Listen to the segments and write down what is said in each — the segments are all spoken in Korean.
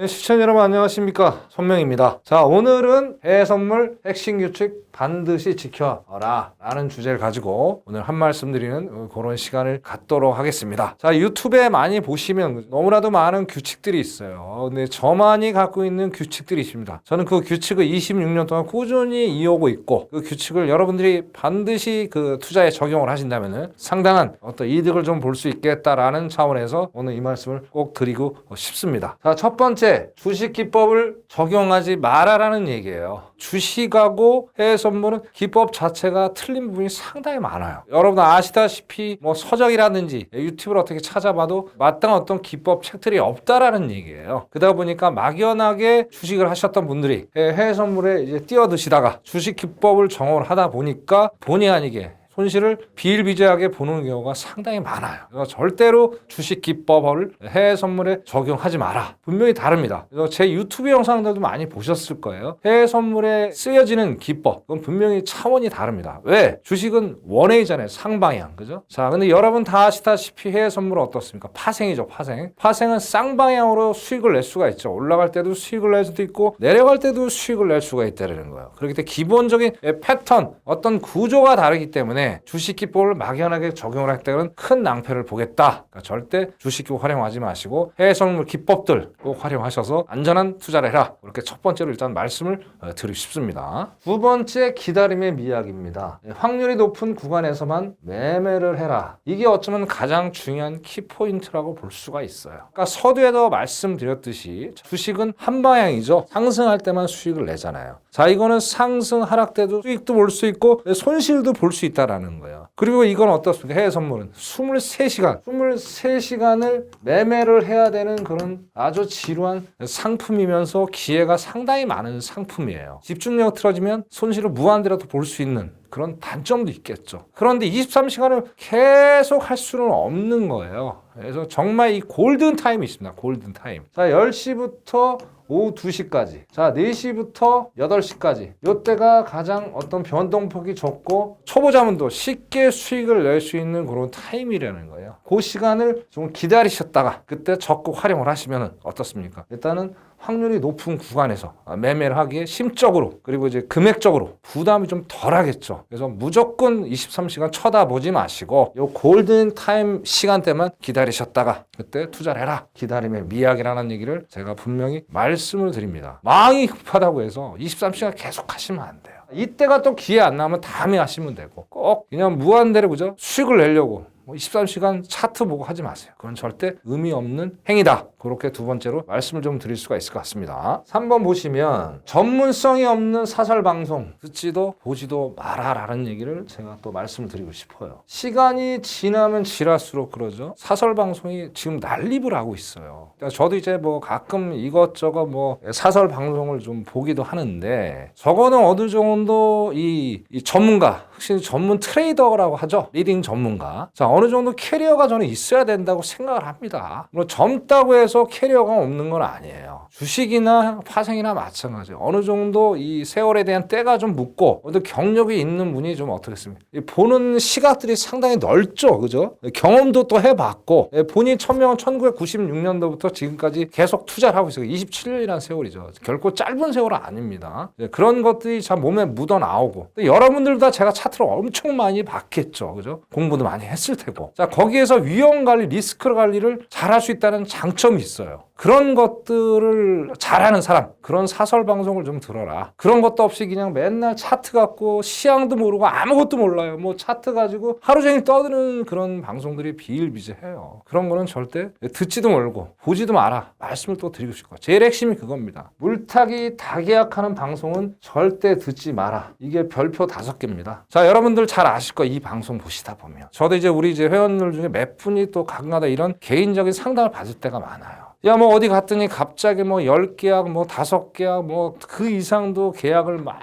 네, 시청자 여러분 안녕하십니까? 손명입니다. 자 오늘은 해외 선물 핵심 규칙 반드시 지켜라 라는 주제를 가지고 오늘 한 말씀 드리는 어, 그런 시간을 갖도록 하겠습니다. 자 유튜브에 많이 보시면 너무나도 많은 규칙들이 있어요. 근데 저만이 갖고 있는 규칙들이 있습니다. 저는 그 규칙을 26년 동안 꾸준히 이어오고 있고 그 규칙을 여러분들이 반드시 그 투자에 적용을 하신다면 상당한 어떤 이득을 좀 볼 수 있겠다라는 차원에서 오늘 이 말씀을 꼭 드리고 싶습니다. 자, 첫 번째, 주식 기법을 적용하지 마라라는 얘기예요. 주식하고 해외 선물은 기법 자체가 틀린 부분이 상당히 많아요. 여러분 아시다시피 뭐 서적이라든지 유튜브를 어떻게 찾아봐도 마땅한 어떤 기법 책들이 없다라는 얘기예요. 그러다 보니까 막연하게 주식을 하셨던 분들이 해외 선물에 이제 뛰어드시다가 주식 기법을 정을 하다 보니까 본의 아니게 손실을 비일비재하게 보는 경우가 상당히 많아요. 그래서 절대로 주식 기법을 해외 선물에 적용하지 마라. 분명히 다릅니다. 그래서 제 유튜브 영상들도 많이 보셨을 거예요. 해외 선물에 쓰여지는 기법, 그건 분명히 차원이 다릅니다. 왜? 주식은 원웨이잖아요. 상방향. 그죠? 자, 근데 여러분 다 아시다시피 해외 선물은 어떻습니까? 파생이죠, 파생. 파생은 쌍방향으로 수익을 낼 수가 있죠. 올라갈 때도 수익을 낼 수도 있고, 내려갈 때도 수익을 낼 수가 있다는 거예요. 그렇기 때문에 기본적인 패턴, 어떤 구조가 다르기 때문에 주식 기법을 막연하게 적용을 할 때는 큰 낭패를 보겠다. 그러니까 절대 주식 기법 활용하지 마시고 해외 선물 기법들 꼭 활용하셔서 안전한 투자를 해라. 이렇게 첫 번째로 일단 말씀을 어, 드리고 싶습니다. 두 번째 기다림의 미학입니다. 예, 확률이 높은 구간에서만 매매를 해라. 이게 어쩌면 가장 중요한 키포인트라고 볼 수가 있어요. 그러니까 서두에도 말씀드렸듯이 주식은 한 방향이죠. 상승할 때만 수익을 내잖아요. 자, 이거는 상승 하락 때도 수익도 볼 수 있고 손실도 볼 수 있다 라는 거예요. 그리고 이건 어떻습니까? 해외 선물은 23시간, 23시간을 매매를 해야 되는 그런 아주 지루한 상품이면서 기회가 상당히 많은 상품이에요. 집중력 틀어지면 손실을 무한대로도 볼 수 있는 그런 단점도 있겠죠. 그런데 23시간을 계속 할 수는 없는 거예요. 그래서 정말 이 골든 타임이 있습니다. 골든 타임. 자, 10시부터 오후 2시까지. 자, 4시부터 8시까지. 요때가 가장 어떤 변동폭이 적고 초보자분도 쉽게 수익을 낼 수 있는 그런 타임이라는 거예요. 그 시간을 좀 기다리셨다가 그때 적극 활용을 하시면 어떻습니까? 일단은 확률이 높은 구간에서 매매를 하기에 심적으로 그리고 이제 금액적으로 부담이 좀 덜하겠죠. 그래서 무조건 23시간 쳐다보지 마시고 요 골든 타임 시간대만 기다리셨다가 그때 투자를 해라. 기다림의 미학이라는 얘기를 제가 분명히 말씀을 드립니다. 마음이 급하다고 해서 23시간 계속 하시면 안 돼요. 이때가 또 기회 안 나면 다음에 하시면 되고 꼭 그냥 무한대로 그죠? 수익을 내려고 뭐 23시간 차트 보고 하지 마세요. 그건 절대 의미 없는 행위다. 그렇게 두 번째로 말씀을 좀 드릴 수가 있을 것 같습니다. 3번 보시면 전문성이 없는 사설 방송 듣지도 보지도 마라라는 얘기를 제가 또 말씀을 드리고 싶어요. 시간이 지나면 지날수록 그러죠. 사설 방송이 지금 난립을 하고 있어요. 그러니까 저도 이제 뭐 가끔 이것저것 뭐 사설 방송을 좀 보기도 하는데 저거는 어느 정도 이, 이 전문가 혹시 전문 트레이더라고 하죠. 리딩 전문가. 자, 어느 정도 캐리어가 저는 있어야 된다고 생각을 합니다. 뭐 젊다고 해서 캐리어가 없는 건 아니에요. 주식이나 파생이나 마찬가지. 어느 정도 이 세월에 대한 때가 좀 묻고 어떤 경력이 있는 분이 좀 어떻겠습니까? 이 보는 시각들이 상당히 넓죠. 그죠? 경험도 또 해봤고 예, 본인 천명은 1996년도부터 지금까지 계속 투자를 하고 있어요. 27년이라는 세월이죠. 결코 짧은 세월은 아닙니다. 예, 그런 것들이 참 몸에 묻어 나오고 여러분들도 다 제가 차트를 엄청 많이 봤겠죠. 그죠? 공부도 많이 했을 테고. 자, 거기에서 위험 관리, 리스크 관리를 잘할 수 있다는 장점이 있어요. 그런 것들을 잘하는 사람, 그런 사설 방송을 좀 들어라. 그런 것도 없이 그냥 맨날 차트 갖고 시향도 모르고 아무것도 몰라요. 뭐 차트 가지고 하루 종일 떠드는 그런 방송들이 비일비재해요. 그런 거는 절대 듣지도 말고 보지도 마라. 말씀을 또 드리고 싶고 제일 핵심이 그겁니다. 물타기 다계약하는 방송은 절대 듣지 마라. 이게 별표 다섯 개입니다. 자, 여러분들 잘 아실 거예요. 이 방송 보시다 보면. 저도 이제 우리 이제 회원들 중에 몇 분이 또 가끔가다 이런 개인적인 상담을 받을 때가 많아요. 야, 뭐 어디 갔더니 갑자기 뭐 10계약, 뭐 5계약, 뭐 그 이상도 계약을 막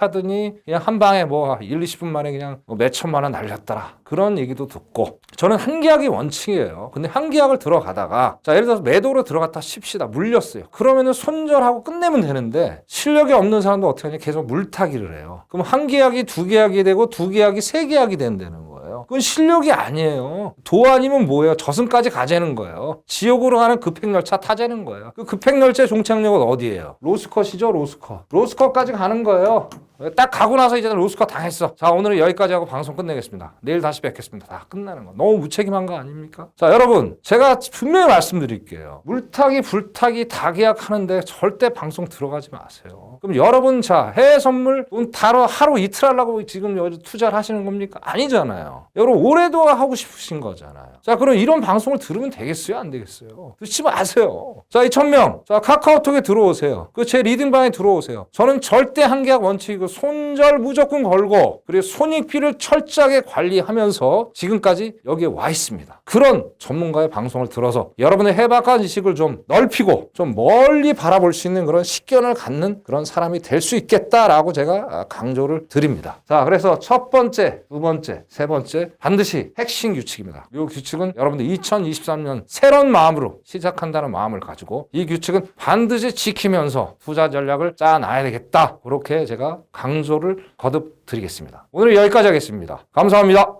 하더니 그냥 한 방에 뭐 1, 20분 만에 그냥 뭐 몇천만 원 날렸더라. 그런 얘기도 듣고 저는 한 계약이 원칙이에요. 근데 한 계약을 들어가다가 자, 예를 들어서 매도로 들어갔다 칩시다. 물렸어요. 그러면은 손절하고 끝내면 되는데 실력이 없는 사람도 어떻게 하냐? 계속 물타기를 해요. 그럼 한 계약이 두 계약이 되고 두 계약이 세 계약이 된다는 거예요. 거예요. 그건 실력이 아니에요. 도 아니면 뭐예요? 저승까지 가자는 거예요. 지옥으로 가는 급행열차 타자는 거예요. 그 급행열차의 종착역은 어디예요? 로스컷이죠, 로스컷. 로스컷까지 가는 거예요. 딱 가고 나서 이제 로스컷 당했어. 자, 오늘은 여기까지 하고 방송 끝내겠습니다. 내일 다시 뵙겠습니다. 다 끝나는 거. 너무 무책임한 거 아닙니까? 자, 여러분. 제가 분명히 말씀드릴게요. 물타기, 불타기 다 계약하는데 절대 방송 들어가지 마세요. 그럼 여러분, 자, 해외 선물 돈 타러 하루 이틀 하려고 지금 여기 투자를 하시는 겁니까? 아니잖아요. 여러분, 올해도 하고 싶으신 거잖아요. 자, 그럼 이런 방송을 들으면 되겠어요? 안 되겠어요? 듣지 마세요. 자, 이 천명. 자, 카카오톡에 들어오세요. 그 제 리딩방에 들어오세요. 저는 절대 한 계약 원칙이고 손절 무조건 걸고 그리고 손익비를 철저하게 관리하면서 지금까지 여기에 와 있습니다. 그런 전문가의 방송을 들어서 여러분의 해박한 지식을 좀 넓히고 좀 멀리 바라볼 수 있는 그런 식견을 갖는 그런 사람이 될 수 있겠다라고 제가 강조를 드립니다. 자, 그래서 첫 번째, 두 번째, 세 번째 반드시 핵심 규칙입니다. 이 규칙은 여러분들 2023년 새로운 마음으로 시작한다는 마음을 가지고 이 규칙은 반드시 지키면서 투자 전략을 짜놔야 되겠다. 그렇게 제가 강조를 거듭 드리겠습니다. 오늘 여기까지 하겠습니다. 감사합니다.